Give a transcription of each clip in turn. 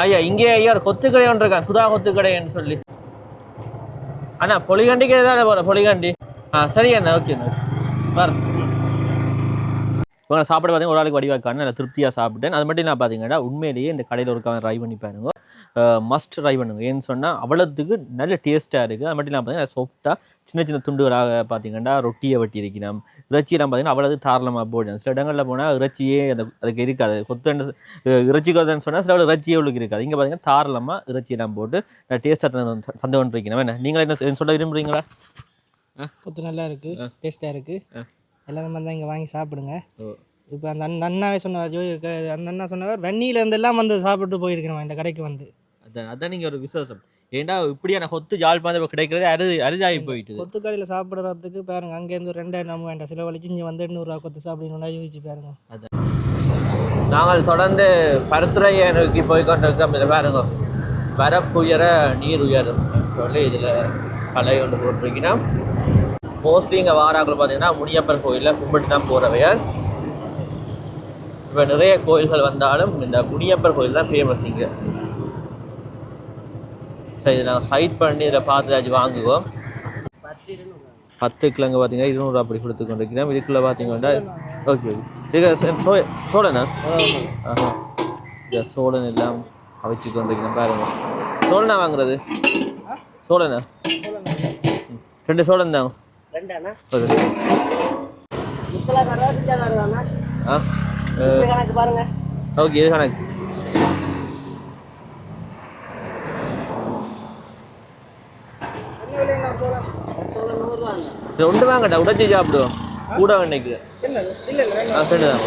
ஐயா இங்கே ஐயா ஒரு கொத்து கடை ஒன்று இருக்கான் சுதா கொத்து கடைன்னு சொல்லி. அண்ணா பொலிகண்டிக்கு தானே போகிற பொலிகண்டி. ஆ சரி அண்ணா ஓகே அண்ணா வர இவங்க சாப்பிட பார்த்தீங்கன்னா ஒரு ஆளுக்கு வடிவாக்கான நல்லா திருப்தியாக சாப்பிட்டேன். அது மட்டும் நான் பார்த்தீங்கன்னா உண்மையிலேயே இந்த கடையில் ஒரு ட்ரை பண்ணி பாருங்க. மஸ்ட் ட்ரை பண்ணுங்க. ஏன்னு சொன்னால் அவ்வளோத்துக்கு நல்ல டேஸ்ட்டாக இருக்குது அது மட்டும் நான் பார்த்தீங்கன்னா சாஃப்டாக சின்ன சின்ன துண்டுகளாக பார்த்தீங்கன்னா ரொட்டியை வெட்டி இருக்கணும் இறைச்சியெல்லாம் பார்த்தீங்கன்னா அவ்வளவு தாராளமாக போடும் சில இடங்களில் போனால் இறைச்சியே அந்த அதுக்கு இருக்காது. கொத்து இறைச்சி கொத்துன்னு சொன்னால் சில இறைச்சியே உள்ளுக்கு இருக்காது. இங்கே பார்த்தீங்கன்னா தாராளமாக இறைச்சியெல்லாம் போட்டு டேஸ்ட்டாக சந்தோஷம் இருக்கணும் என்ன? நீங்களே என்ன சொல்ல விரும்புறீங்களா? கொத்து நல்லா இருக்கு. டேஸ்ட்டாக இருக்கு. ஆ. எல்லாரும் வந்தால் இங்கே வாங்கி சாப்பிடுங்க. ஓ. இப்போ அந்த அண்ணா- அண்ணாவே சொன்னவர் ஜோ க- அந்த அண்ணா சொன்னவர் வெண்ணில இருந்து எல்லாம் வந்து சாப்பிட்டு போயிருக்கிறோம். இந்த கடைக்கு வந்து. அதான் அதான் நீங்கள் ஒரு விசுவாசம். ஏன்டா இப்படியான கொத்து ஜாழ்ப்பாணம் கிடைக்கிறது அரிது அரிதாகி போயிட்டுது. கொத்து கடையில் சாப்பிட்றதுக்கு பாருங்க அங்கேருந்து ரெண்டாயிரம் நம்ம வேண்டாம். செலவழிச்சு இங்கே வந்து எண்ணூறுரூவா கொத்து சாப்பிடணும்னா யோசிச்சு பாருங்க. நாங்கள் தொடர்ந்து பருத்துறையை நோக்கி போய் கொண்டிருக்கோம் இதில் பாருங்க. வரப்பு உயர நீர் உயரும் சொல்லி இதில் கலை ஒன்று போட்டிருக்கீங்கன்னா மோஸ்ட்லி இங்கே வாராக்கள் பார்த்தீங்கன்னா முனியப்பர் கோயிலில் கும்பிட்டு தான் போகிறவையால் இப்போ நிறைய கோயில்கள் வந்தாலும் இந்த முனியப்பர் கோயில் தான் ஃபேமஸ் இங்கே. சரி இதை நாங்கள் சைட் பண்ணி இதில் பார்த்து ஏதாச்சும் வாங்குவோம். பத்து கிழங்கு பார்த்தீங்கன்னா இருநூறு அப்படி கொடுத்து கொண்டிருக்கிறோம். இதுக்குள்ளே பார்த்தீங்கன்னா ஓகே இது சோ சோழனா? சோழன் எல்லாம் அவைச்சு கொண்டிருக்கிறேன் பாருங்க. சோழனா வாங்குறது? சோழனா. ரெண்டு சோழன் தான். ஓகே இது கணக்கு. இது ஒன்று வாங்கடா உடைச்சி சாப்பிடுவோம் கூட இன்னைக்கு. ஆ ரெண்டு தான்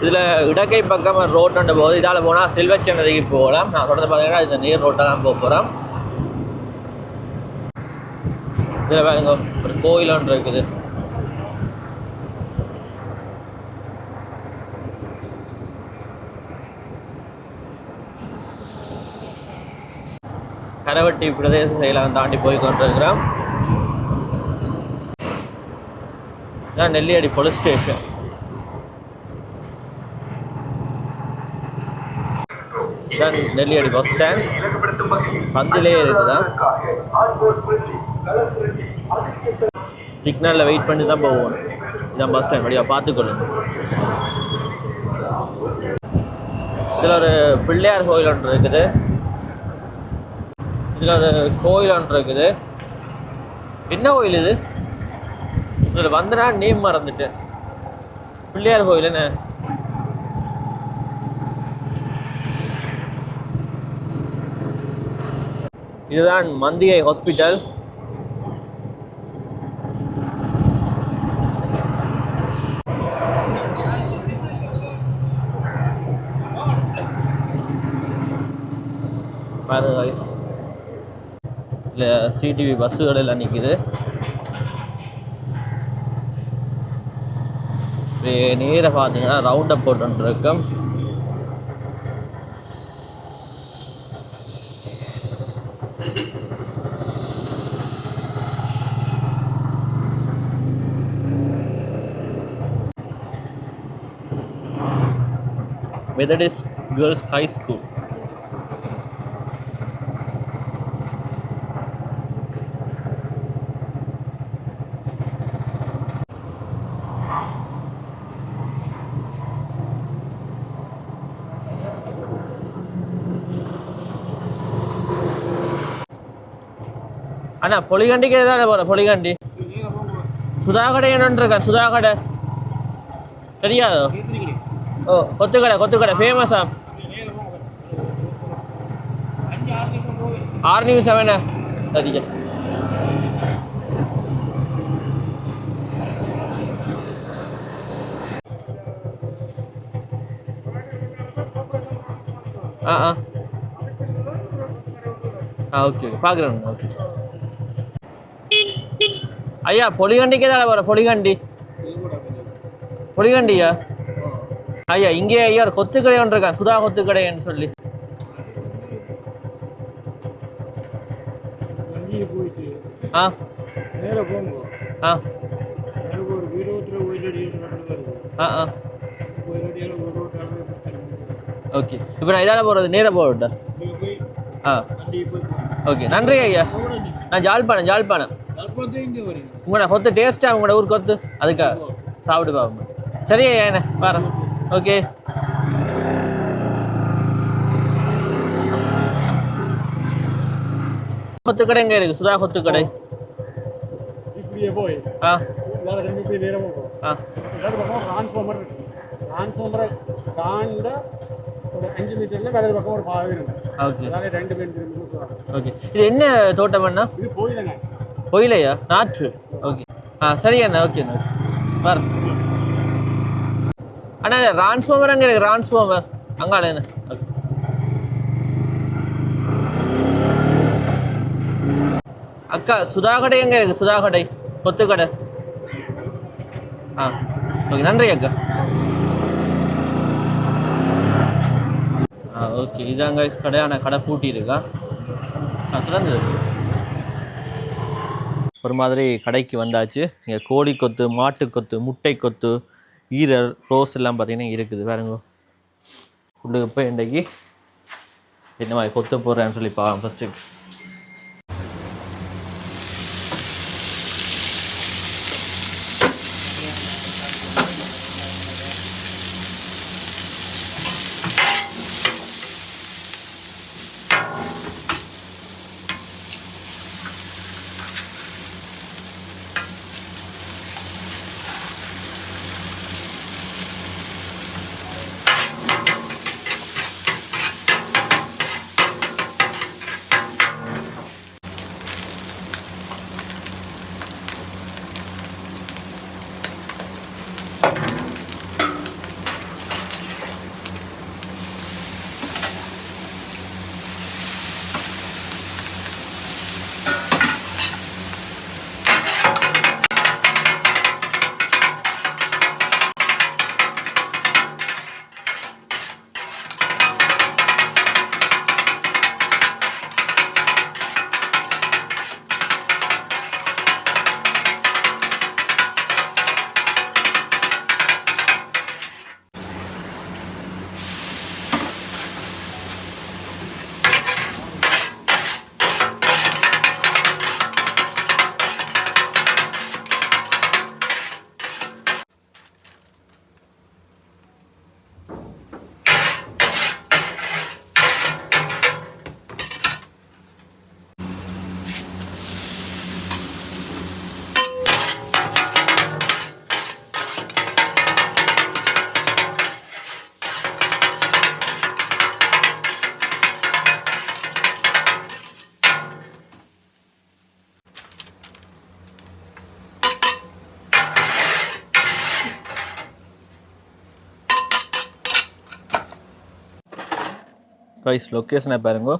இதில் இடக்கை பக்கம் ரோட்டுன்ற போது இதால் போனால் செல்வச்சன்னதிக்கு போகலாம். நான் தொடர்ந்து பார்த்தீங்கன்னா இந்த நீர் ரோட்டில் தான் போக போகிறோம் இதில் பாருங்க ஒரு கோயில் ஒன்று இருக்குது. கரவட்டி பிரதேச செயலகம் தாண்டி போய் கொண்டிருக்கிறோம். இதான் நெல்லியடி போலீஸ் ஸ்டேஷன். இதான் நெல்லியடி பஸ் ஸ்டாண்ட். சந்திலே இருக்குதா சிக்னலில் வெயிட் பண்ணி தான் போவோம். இதான் பஸ் ஸ்டாண்ட். வழியாக பார்த்துக்கொள்ளுங்க இதில் ஒரு பிள்ளையார் கோயில் ஒன்று இருக்குது. இதில் ஒரு கோயில் ஒன்று இருக்குது. என்ன கோயில் இது? இதில் வந்தனா நேம் மறந்துட்டேன். பிள்ளையார் கோயில் என்ன? இதுதான் மந்திகை ஹாஸ்பிட்டல். பாருங்க. இல்லை சிடிவி பஸ்ஸுகள் எல்லாம் நிற்கிது நேராக பார்த்தீங்கன்னா ரவுண்ட் அப் போட்டுருக்கோம். மெதடிஸ்ட் கேர்ள்ஸ் ஹை ஸ்கூல் அண்ணா பொலிகண்டிக்கு தானே போகிற பொலிகண்டி. சுதா கடை என்னன்னு சுதா கடை தெரியாதோ? ஓ கொத்து கடை கொத்து கடை ஃபேமஸா ஆறு நிமிஷம் வேணா. சரிங்க. ஆ ஆ. ஆ ஓகே ஓகே. பார்க்குறேன் ஓகே. ஐயா பொலிகண்டிக்கே தான் வர பொலிகண்டி? பொலிகண்டியா? ஐயா இங்கே ஐயா ஒரு கொத்து கடை ஒன்று இருக்கான் சுதா கொத்து கடைன்னு சொல்லி. ஆ. ஆ. ஆ ஆ. ஓகே. இப்போ நான் இதால போகிறது நேராக போகட்டா ஆ. ஓகே. நன்றி ஐயா. நான் ஜாழ்ப்பாணம் ஜாழ்ப்பாணம். உங்களோட கொத்து டேஸ்ட்டாக உங்களோட ஊர் கொத்து? அதுக்காக சாப்பிட்டு பாருங்க சரி ஐயா என்ன பாரு. ஓகே. கொத்து கடை எங்கே இருக்குது சுதா கொத்து கடை இப்படியே போய் ஆ. போய் நேரமாக போகும் ஆ. ரெண்டாவது பக்கம் டிரான்ஸ்ஃபார்மர் இருக்கு. டிரான்ஸ்ஃபார்மரை தாண்ட ஒரு அஞ்சு மீட்டர்ல வேற ஒரு பக்கம் ஒரு பாதை இருக்கு. ஓகே. அதால ரெண்டு பேர் திரும்பி சொல்றாங்க ஓகே. இது என்ன தோட்டம் இது தானே பொயிலையா நாற்று. ஓகே ஆ சரியாண்ணா அண்ணா ஓகே அண்ணா. அண்ணா ரான்ஸ்ஃபார்மர் அங்கே இருக்கு? ரான்ஸ்ஃபார்மர். அங்காட ஓகே அக்கா சுதா கடை எங்கே இருக்கு? சுதா கடை கொத்து கடை ஆ ஓகே நன்றி அக்கா. ஆ ஓகே இதாங்க கடையான கடை பூட்டி இருக்கா? ஆ திறந்து ஒரு மாதிரி கடைக்கு வந்தாச்சு. இங்கே கோழி கொத்து மாட்டு கொத்து முட்டை கொத்து ஈரல் ரோஸ் எல்லாம் பார்த்தீங்கன்னா இருக்குது. பாருங்க உள்ளுக்கு போய் இன்றைக்கி என்ன மாதிரி கொத்து போடுறேன்னு சொல்லி பா ஃபஸ்ட்டு கைஸ் லொக்கேஷனை பாருங்க.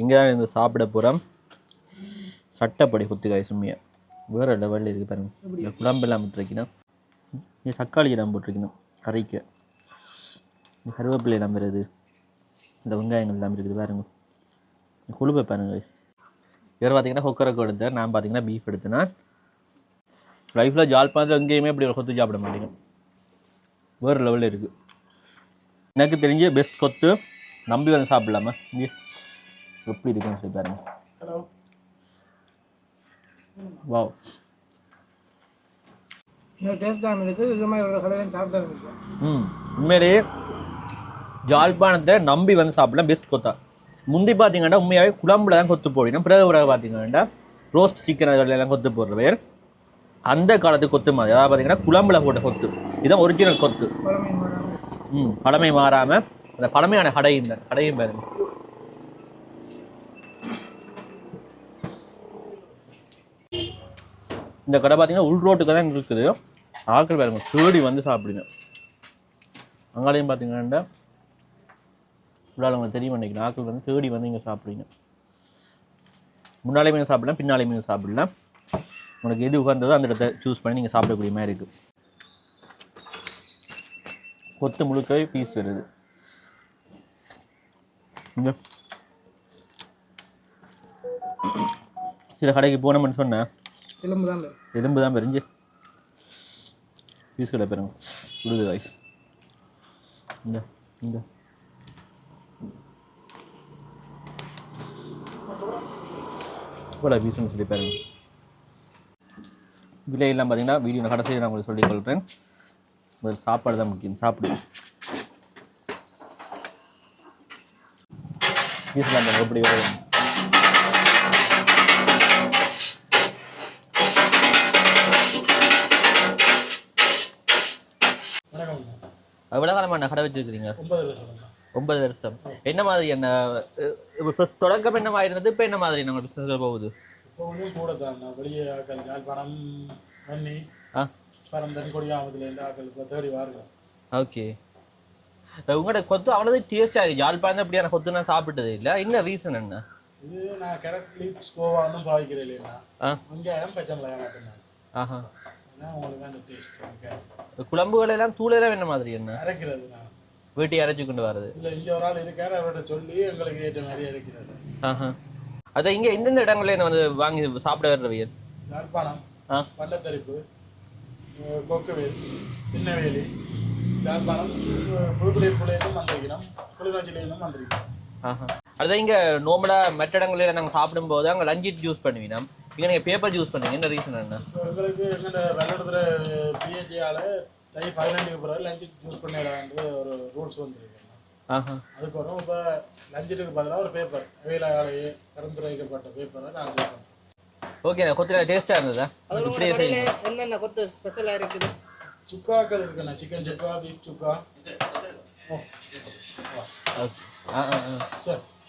இங்கே தான் இருந்து சாப்பிட போகிறோம் சட்டப்படி குத்து காய் உண்மையாக வேறு லெவலில் இருக்குது பாருங்க. இந்த குழம்பெல்லாம் போட்டிருக்கணும். இங்கே தக்காளி எல்லாம் போட்டிருக்கணும். கறிக்கு. இந்த கருவேப்பிலை எல்லாம் வருது. இந்த வெங்காயங்கள் எல்லாம் இருக்குது பாருங்க. இந்த கொழுப்பை பாருங்க கைஸ் இவர் பார்த்தீங்கன்னா கொக்கரக்கு எடுத்தேன். நான் பார்த்தீங்கன்னா பீஃப் எடுத்தேன்னா லைஃப்பில் ஜாழ்ப்பாணத்தில் எங்கேயுமே இப்படி ஒரு கொத்து சாப்பிட மாட்டேங்க. வேறு லெவலில் இருக்குது எனக்கு தெரிஞ்ச பெஸ்ட் கொத்து நம்பி வந்து சாப்பிடலாமா? இங்கே. எப்படி இருக்குன்னு சொல்லி பாருங்க. வாவ். ம். உண்மையிலேயே ஜாழ்ப்பாணத்தில் நம்பி வந்து சாப்பிடலாம். பெஸ்ட் கொத்தா. முந்தி பார்த்தீங்கன்னா உண்மையாகவே குழம்புல தான் கொத்து போடணும். பிறகு பிறகு பார்த்தீங்கன்னா ரோஸ்ட் சிக்கன் எல்லாம் கொத்து போடுற பேர் அந்த காலத்து கொத்து மாதிரி. அதாவது பார்த்தீங்கன்னா குழம்புல போட்ட கொத்து. இதுதான் ஒரிஜினல் கொத்து. பழமை மாறாமல் ம். பழமை மாறாம. அந்த பழமையான கடை இந்த கடையும் பாருங்க இந்த கடை பார்த்தீங்கன்னா உள் ரோட்டுக்கு தான் இருக்குது. ஆக்கள் பாருங்க தேடி வந்து சாப்பிடுங்க அங்காலையும் பார்த்தீங்கன்னா உள்ளால உங்களுக்கு தெரியும் நினைக்கிறேன். ஆக்கள் வந்து தேடி வந்து இங்கே சாப்பிடுங்க முன்னாலே மீன் சாப்பிடலாம் பின்னாலே மீன் சாப்பிடலாம். உனக்கு எது உகந்ததோ அந்த இடத்த சூஸ் பண்ணி நீங்கள் சாப்பிடக்கூடிய மாதிரி இருக்குது கொத்து முழுக்கவே பீஸ் வருது. இந்த. சில கடைக்கு போனோம்னு சொன்னேன் எலும்பு தான் எலும்பு தான் பெரிஞ்சு. பீஸ் கடை பெருங்க. விடுது வாய்ஸ் இந்த இந்த. இவ்வளோ பீஸ்னு சொல்லி பாருங்க. விலையெல்லாம் பார்த்தீங்கன்னா வீடியோ கடைசியில் நான் உங்களுக்கு சொல்லிக் கொள்கிறேன் முதல் சாப்பாடு தான் முக்கியம். சாப்பிடுவேன் பீஸ்லாம் பாருங்க எப்படி வரும் எவ்வளோ காலமாக என்ன கடை வச்சுருக்கிறீங்க? ஒன்பது வருஷம். தான். ஒன்பது வருஷம். என்ன மாதிரி என்ன இப்போ ஃபர்ஸ்ட் தொடக்கம் என்ன மாதிரி இருந்தது? இப்போ என்ன மாதிரி நம்ம பிஸ்னஸில் போகுது? இப்போ கொஞ்சம் கூட தான் வெளியே ஆக்கள் யாழ்ப்பாணம் வன்னி ஆ. பரந்தன் கொடியாமத்துல இருந்து ஆக்கள் இப்போ தேடி வாருங்க. ஓகே. உங்களோட கொத்து அவ்வளோது டேஸ்டாக இருக்குது யாழ்ப்பாணம் அப்படியான கொத்து நான் சாப்பிட்டது இல்லை? என்ன ரீசன் என்ன? இது நான் கரெக்ட் லீப்ஸ் கோவான்னு பாவிக்கிறேன் இல்லையா? வெங்காயம் பச்சை மிளகாய் மட்டும்தான். ஆஹா. அதான் உங்களுக்கு அந்த டேஸ்ட் குழம்புகள் எல்லாம் தூளெல்லாம் என்ன மாதிரி என்ன? அரைக்கிறது நான் வீட்டை அரைச்சி கொண்டு வர்றது. இல்லை இங்கே ஒரு ஆள் இருக்கார் அவர்கிட்ட சொல்லி எங்களுக்கு ஏற்ற மாதிரி அரைக்கிறது. ஆஹா. அதான் இங்கே எந்தெந்த இடங்கள்ல இருந்து வந்து வாங்கி சாப்பிட வர்றவியல் யாழ்ப்பாணம் பள்ளத்தரிப்பு கொக்குவேல் பின்னவேலி யாழ்ப்பாணம் புதுக்குடியிருப்புலேருந்தும் வந்திருக்கிறோம். கிளிநொச்சியிலேருந்தும் வந்திருக்கிறோம். ஆஹா. அதான் இங்கே நார்மலாக மற்ற இடங்களில் நாங்கள் சாப்பிடும்போது அங்கே லஞ்சிட் யூஸ் பண்ணுவீங்க இங்கே நீங்கள் பேப்பர் யூஸ் பண்ணுவீங்க. என்ன ரீசன் என்ன? எங்களுக்கு எங்கள்ட வெள்ளடுத்துற பிஹெச்சியால் தை பதினஞ்சுக்கு பிறகு லஞ்சு யூஸ் பண்ணிடலான்னு ஒரு ரூல்ஸ் வந்திருக்கு. ஆஹா. அதுக்கப்புறம் இப்போ லஞ்சுக்கு பதிலாக ஒரு பேப்பர். வேலையாலேயே கலந்துரைக்கப்பட்ட பேப்பரை நாங்கள் ஓகே கொத்து டேஸ்ட்டாக இருந்ததா? என்னென்ன கொத்து ஸ்பெஷலாக இருக்குது? சுக்காக்கள் இருக்குண்ணா சிக்கன் சுக்கா பீஃப் சுக்கா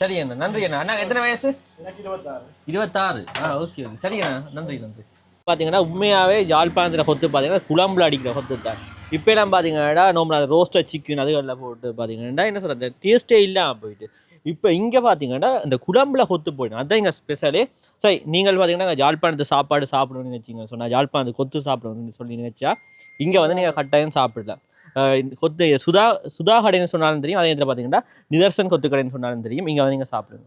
சரி அண்ணா நன்றி அண்ணா அண்ணா எத்தனை வயசு? எனக்கு இருபத்தாறு. இருபத்தாறு. ஆ ஓகே ஓகே சரி அண்ணா நன்றி நன்றி. பார்த்தீங்கன்னா உண்மையாகவே யாழ்ப்பாணத்தில் கொத்து பார்த்தீங்கன்னா குழம்புல அடிக்கிற கொத்து தான். இப்போ எல்லாம் பார்த்தீங்கன்னா நம்ம ரோஸ்டர் சிக்கன் அதுகளில் போட்டு பார்த்தீங்கன்னா என்ன சொல்கிறது டேஸ்ட்டே இல்லாமல் போயிட்டு. இப்போ இங்கே பார்த்தீங்கன்னா இந்த குழம்புல கொத்து போயிடும். அதான் எங்கள் ஸ்பெஷலே சரி நீங்கள் பார்த்தீங்கன்னா ஜாழ்ப்பாணத்து சாப்பாடு சாப்பிடணும்னு நினச்சிங்க சொன்னால் ஜாழ்ப்பாணத்து கொத்து சாப்பிடணும்னு சொல்லி நினச்சா இங்கே வந்து நீங்கள் கட்டாயம் சாப்பிடலாம். கொத்து சுதா சுதா கடைன்னு சொன்னாலும் தெரியும் அதே இதில் பார்த்தீங்கன்னா நிதர்சன் கொத்து கடைன்னு சொன்னாலும் தெரியும் இங்கே வந்து நீங்கள் சாப்பிடுங்க